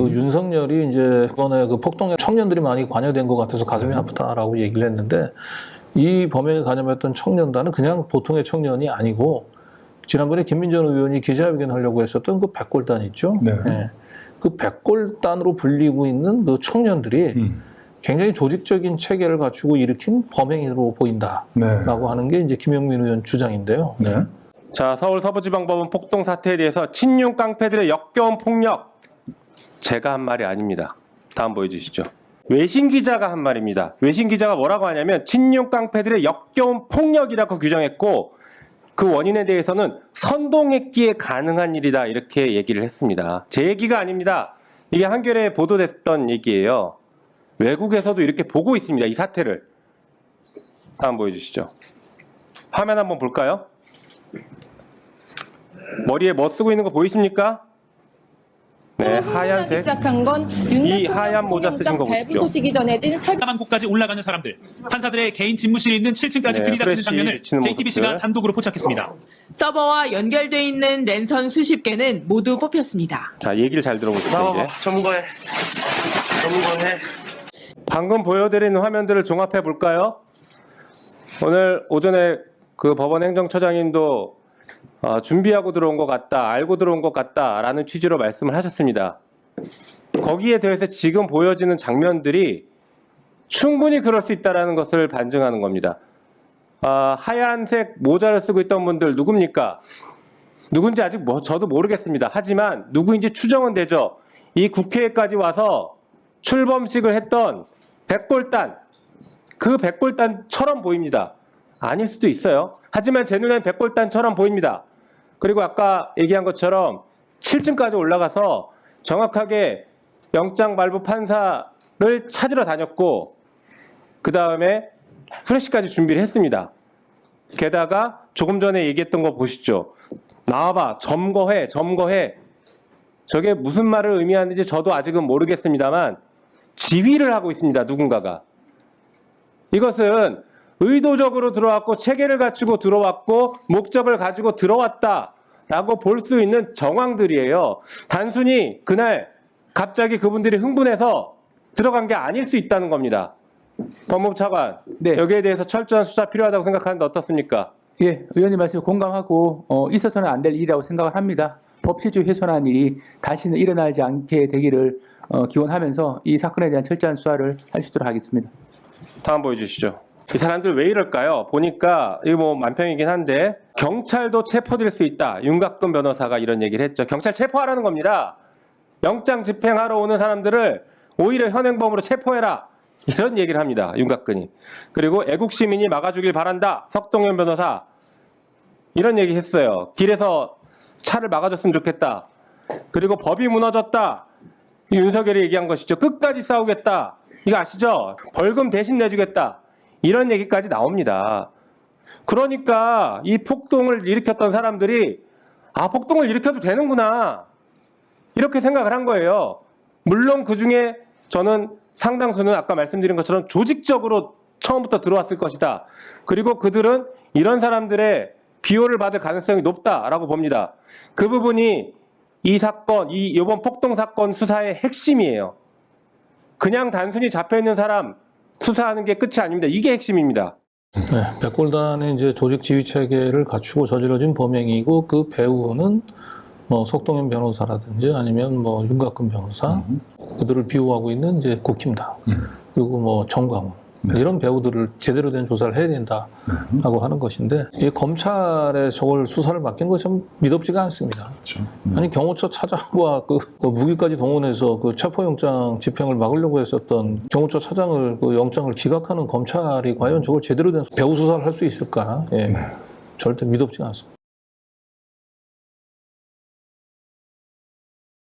그 윤석열이 이제 이번에 그 폭동에 청년들이 많이 관여된 것 같아서 가슴이 아프다라고 얘기를 했는데 이 범행에 가담했던 청년단은 그냥 보통의 청년이 아니고 지난번에 김민전 의원이 기자회견 하려고 했었던 그 백골단 있죠. 네. 예. 그 백골단으로 불리고 있는 그 청년들이 음. 굉장히 조직적인 체계를 갖추고 일으킨 범행으로 보인다라고 네. 하는 게 이제 김영민 의원 주장인데요. 네. 자, 서울 서부지방법원 폭동 사태에 대해서 친윤 깡패들의 역겨운 폭력 제가 한 말이 아닙니다. 다음 보여주시죠. 외신 기자가 한 말입니다. 외신 기자가 뭐라고 하냐면 친윤 깡패들의 역겨운 폭력이라고 규정했고 그 원인에 대해서는 선동했기에 가능한 일이다 이렇게 얘기를 했습니다. 제 얘기가 아닙니다. 이게 한겨레에 보도됐던 얘기예요. 외국에서도 이렇게 보고 있습니다. 이 사태를. 다음 보여주시죠. 화면 한번 볼까요? 머리에 뭐 쓰고 있는 거 보이십니까? 네, 하얀색. 시작한 건윤이 하얀 모자 쓰신 거 보십시오. 소식이 전해진 새벽 사망 곳까지 올라가는 사람들, 판사들의 개인 집무실에 있는 7층까지 네, 들이닥치는 장면을 JTBC가 모습들. 단독으로 포착했습니다. 서버와 연결돼 있는 랜선 수십 개는 모두 뽑혔습니다. 자, 얘기를 잘 들어보시죠, 이제. 전문가해. 전문가해. 방금 보여드린 화면들을 종합해 볼까요? 오늘 오전에 그 법원 행정처장님도 어, 준비하고 들어온 것 같다, 알고 들어온 것 같다라는 취지로 말씀을 하셨습니다. 거기에 대해서 지금 보여지는 장면들이 충분히 그럴 수 있다라는 것을 반증하는 겁니다. 아, 하얀색 모자를 쓰고 있던 분들 누굽니까? 누군지 아직 뭐 저도 모르겠습니다. 하지만 누구인지 추정은 되죠. 이 국회에까지 와서 출범식을 했던 백골단 그 백골단처럼 보입니다. 아닐 수도 있어요. 하지만 제 눈엔 백골단처럼 보입니다. 그리고 아까 얘기한 것처럼 7층까지 올라가서 정확하게 영장 발부 판사를 찾으러 다녔고 그 다음에 후레쉬까지 준비를 했습니다. 게다가 조금 전에 얘기했던 거 보시죠. 나와봐, 점거해, 점거해. 저게 무슨 말을 의미하는지 저도 아직은 모르겠습니다만 지휘를 하고 있습니다. 누군가가. 이것은 의도적으로 들어왔고 체계를 갖추고 들어왔고 목적을 가지고 들어왔다라고 볼 수 있는 정황들이에요. 단순히 그날 갑자기 그분들이 흥분해서 들어간 게 아닐 수 있다는 겁니다. 법무부 차관, 네. 여기에 대해서 철저한 수사 필요하다고 생각하는데 어떻습니까? 예, 의원님 말씀 공감하고 어, 있어서는 안 될 일이라고 생각을 합니다. 법치주의 훼손한 일이 다시는 일어나지 않게 되기를 어, 기원하면서 이 사건에 대한 철저한 수사를 할 수 있도록 하겠습니다. 다음 보여주시죠. 이 사람들 왜 이럴까요? 보니까 이거 뭐 만평이긴 한데 경찰도 체포될 수 있다. 윤곽근 변호사가 이런 얘기를 했죠. 경찰 체포하라는 겁니다. 영장 집행하러 오는 사람들을 오히려 현행범으로 체포해라. 이런 얘기를 합니다. 윤곽근이. 그리고 애국 시민이 막아주길 바란다. 석동현 변호사 이런 얘기 했어요. 길에서 차를 막아줬으면 좋겠다. 그리고 법이 무너졌다. 이 윤석열이 얘기한 것이죠. 끝까지 싸우겠다. 이거 아시죠? 벌금 대신 내주겠다. 이런 얘기까지 나옵니다. 그러니까 이 폭동을 일으켰던 사람들이 아, 폭동을 일으켜도 되는구나. 이렇게 생각을 한 거예요. 물론 그 중에 저는 상당수는 아까 말씀드린 것처럼 조직적으로 처음부터 들어왔을 것이다. 그리고 그들은 이런 사람들의 비호를 받을 가능성이 높다라고 봅니다. 그 부분이 이 사건, 이 이번 폭동 사건 수사의 핵심이에요. 그냥 단순히 잡혀 있는 사람 수사하는 게 끝이 아닙니다. 이게 핵심입니다. 네, 백골단의 이제 조직 지휘 체계를 갖추고 저질러진 범행이고 그 배우는 뭐 속동현 변호사라든지 아니면 뭐 윤곽근 변호사 그들을 비호하고 있는 이제 국힘당 그리고 뭐 정광훈 이런 배우들을 제대로 된 조사를 해야 된다라고 하는 것인데 이 검찰에 저걸 수사를 맡긴 거좀 믿업지가 않습니다. 그렇죠. 아니 경호처 차장과 그, 그 무기까지 동원해서 그 체포영장 집행을 막으려고 했었던 경호처 차장을 그 영장을 기각하는 검찰이 과연 저걸 제대로 된 배후 수사를 할 수 있을까? 예, 절대 믿업지가 않습니다.